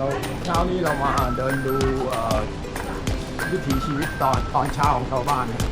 เราเช้านี้เรามาเดินดูวิถีชีวิตตอนตอนเช้าของชาวบ้านนะ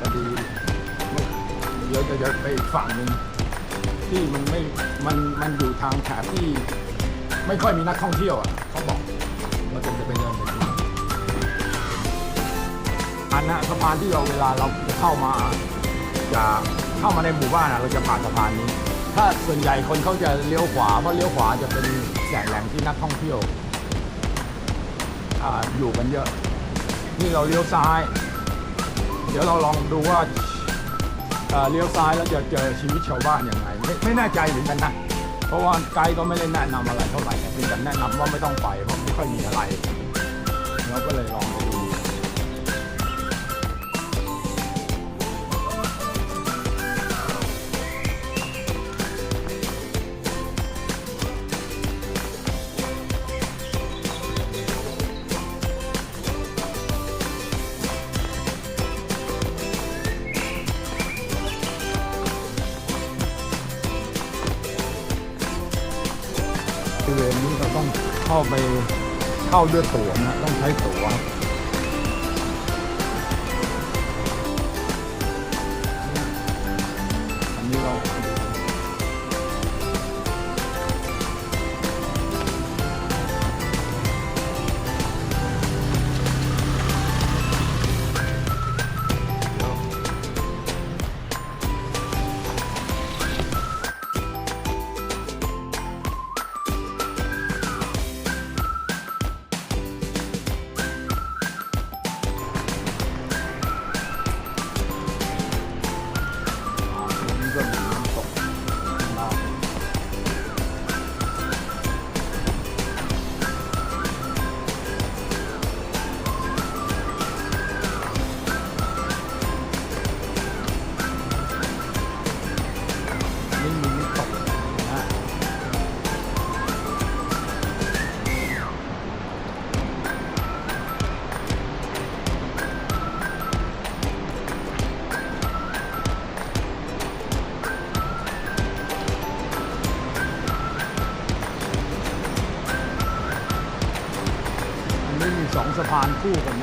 พอดีเดี๋ยวจะไปอีกฝั่งหนึ่งที่มันไม่มันมันอยู่ทางแถบที่ไม่ค่อยมีนักท่องเที่ยวอะเขาบอกเราจะไปเดินไปดูอันนะสะพานที่เราเวลาเราจะเข้ามาจะเข้ามาในหมู่บ้านอะเราจะผ่านสะพานนี้ ถ้าส่วนใหญ่คนเขาจะเลี้ยวขวาเพราะเลี้ยวขวาจะเป็นแหล่งแหล่งที่นักท่องเที่ยว อาอยู่กันเยอะ นี่เราเลี้ยวซ้าย เดี๋ยวเราลองดูว่าเอ่อเลี้ยวซ้ายแล้วจะเจอชีวิตชาวบ้านยังไงไม่ไม่แน่ใจเหมือนกันนะ เพราะว่าไกด์ก็ไม่ได้แนะนำอะไรเท่าไหร่เพียงแต่แนะนำว่าไม่ต้องไปเพราะไม่ค่อยมีอะไร เราก็เลยลองไปดู ไปเข้าด้วยตั๋วนะต้องใช้ตั๋วานคู่กัน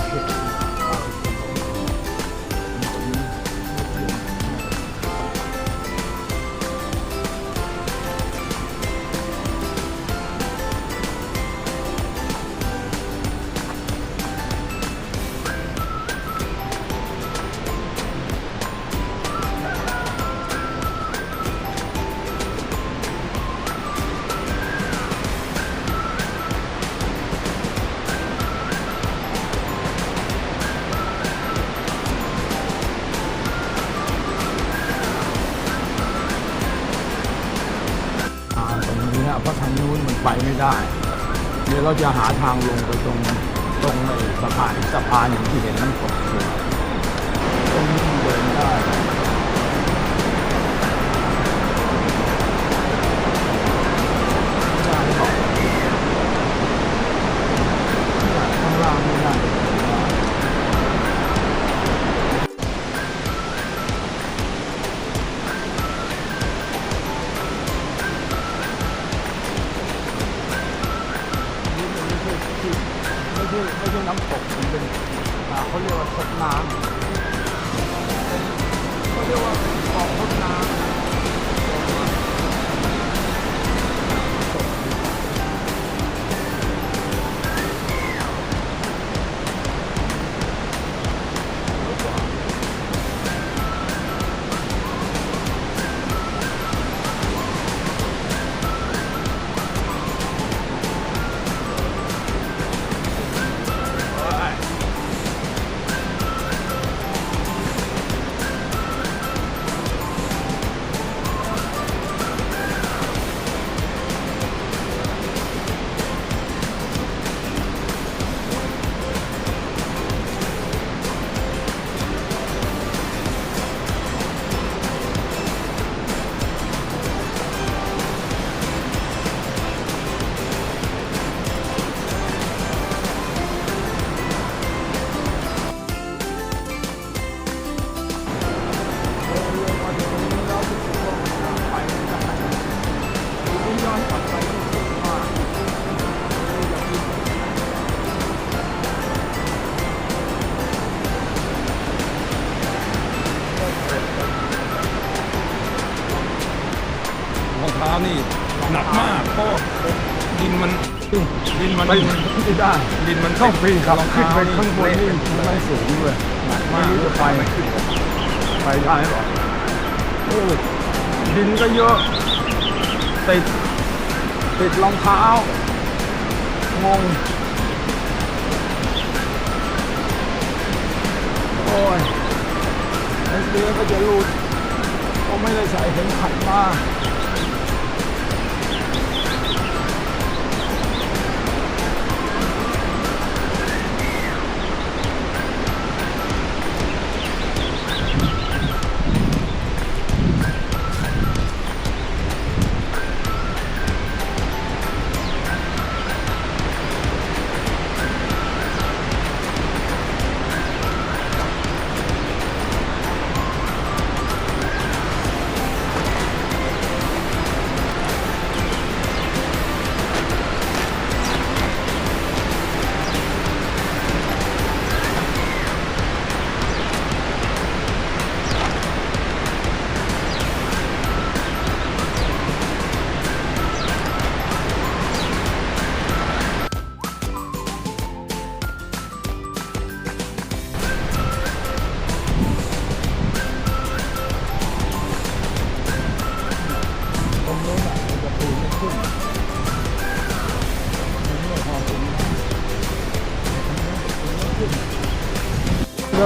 นี่มั ได้เดี๋ยวเราจะหาทางลงไปตรงตรงไอ้สะพานสะพานอย่างที่เห็นน้ำตกอยู่าวนี่หนักมากเพราะว่าดินมันดินมันไม่ไม่ได้ดินมันต้องปีนขับรองขึ้นเท้าไปนี่ข้างบนนี่เละมันไม่สูงเลยหนักไม่มากรู้จะไปไม่ขึ้นไปได้หรอโอ้ดินก็เยอะติดติดรองเท้างงโอ้ยไอ้เรือก็จะหลุดก็ไม่ได้ใส่เข็มขัดมา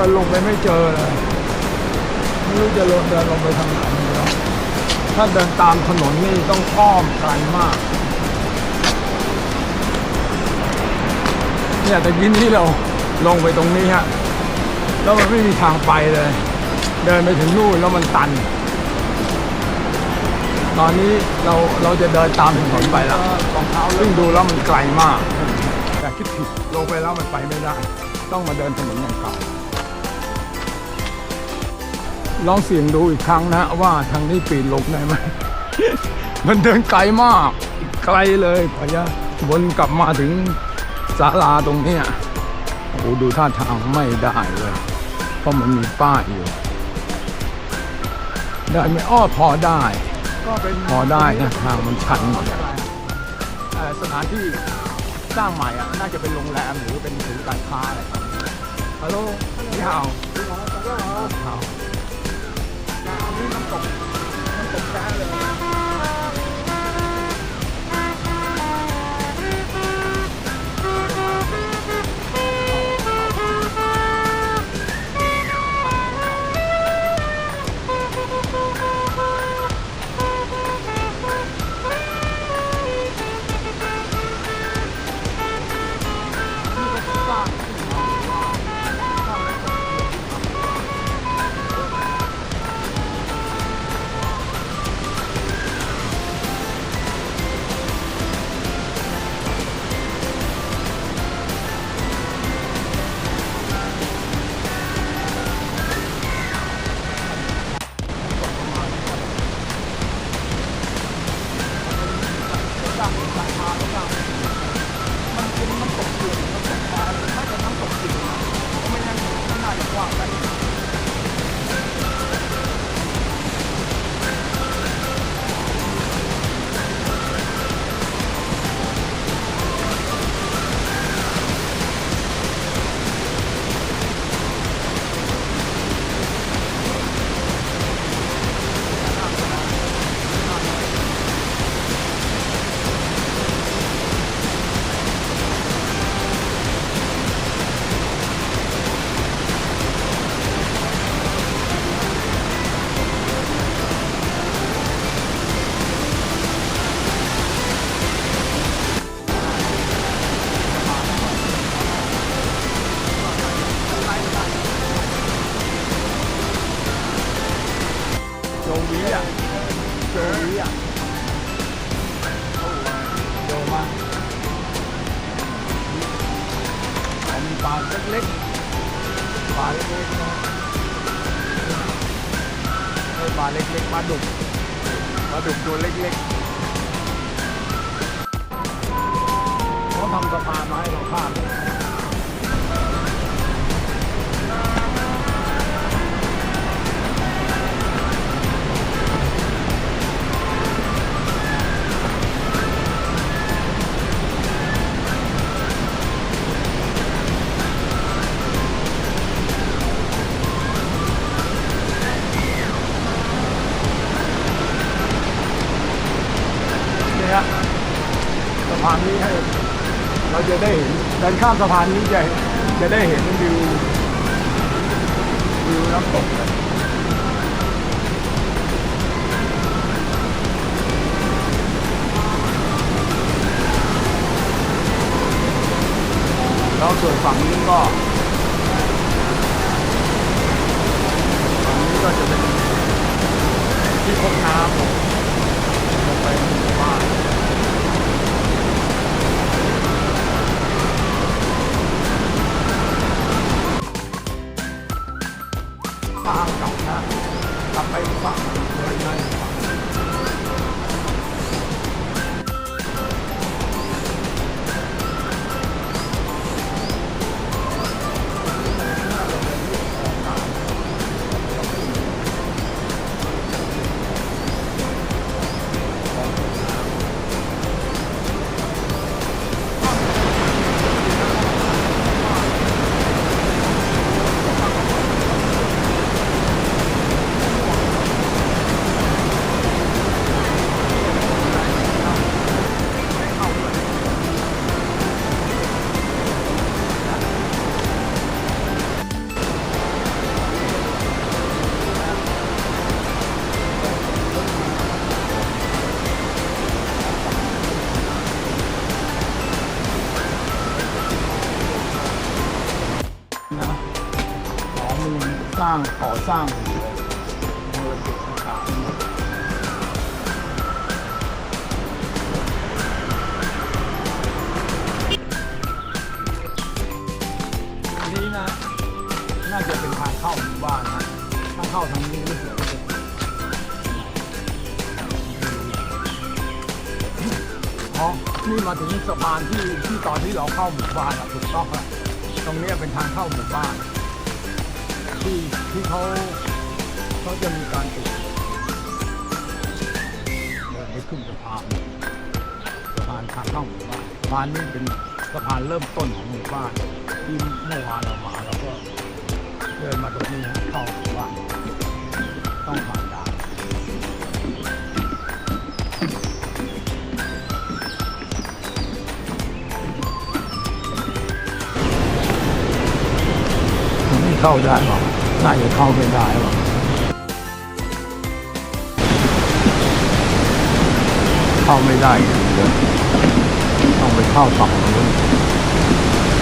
นลงไปไม่เจอเลยไม่รู้จะลงเดินลงไปทางไหนแล้วถ้าเดินตามถนนนี่ต้องอ้อมไกลมาก เนี่ยแต่กี้นี้เราลงไปตรงนี้ฮะแล้วมันไม่มีทางไปเลย เดินไปถึงนู่นแล้วมันตัน ตอนนี้เราเราจะเดินตามถนนไปแล้วรองเท้าซึ่งดูแล้วมันไกลมาก แต่คิดผิดลงไปแล้วมันไปไม่ได้ ต้องมาเดินถนนอย่างเก่า ลองเสี่ยงดูอีกครั้งนะ ว่าทางนี้ปีนลงได้ไหม มันเดินไกลมาก ไกลเลยพอจะวนกลับมาถึงศาลาตรงเนี้ยโอ้โหดูท่าทางไม่ได้เลย เพราะมันมีป้ายอยู่ ได้ไหมอ้อพอได้ก็เป็นพอได้นะทางมันชันหมดสถานที่สร้างใหม่อะน่าจะเป็นโรงแรมหรือเป็นศูนย์การค้าอะไรครับฮัลโหลนี่ฮาวฮาว นี่ามีปลาเล็กๆปลาเล็กๆนะปลาเล็กๆปลาดุกปลาดุกตัวเล็กๆเขาทำสะพานมาให้เราข้าม ข้ามสะพานนี้จะจะได้เห็นวิววิวน้ำตกเลย ไปฝั่ง สร้างมรดกต่างๆอันนี้นะ น่าจะเป็นทางเข้าหมู่บ้านนะทางเข้าทางนี้ไม่เสียเลยอ๋อนี่มาถึงสะพานที่ที่ตอนที่เราเข้าหมู่บ้านอะถูกต้องแล้วตรงนี้เป็นทางเข้าหมู่บ้าน ที่ที่เขาเขาจะมีการติดเดินไปขึ้นสะพานสะพานทางเข้าหมู่บ้านสะพานนี้เป็นสะพานเริ่มต้นของหมู่บ้านที่เมื่อวานเรามาเราก็เดินมาตรงนี้ฮะเข้าหมู่บ้านต้องผ่านด่านไม่เข้าได้หรอ กน่าจะเข้าไม่ได้หรอกเข้าไม่ได้เดียวต้องไปเข้าฝั่งนู้น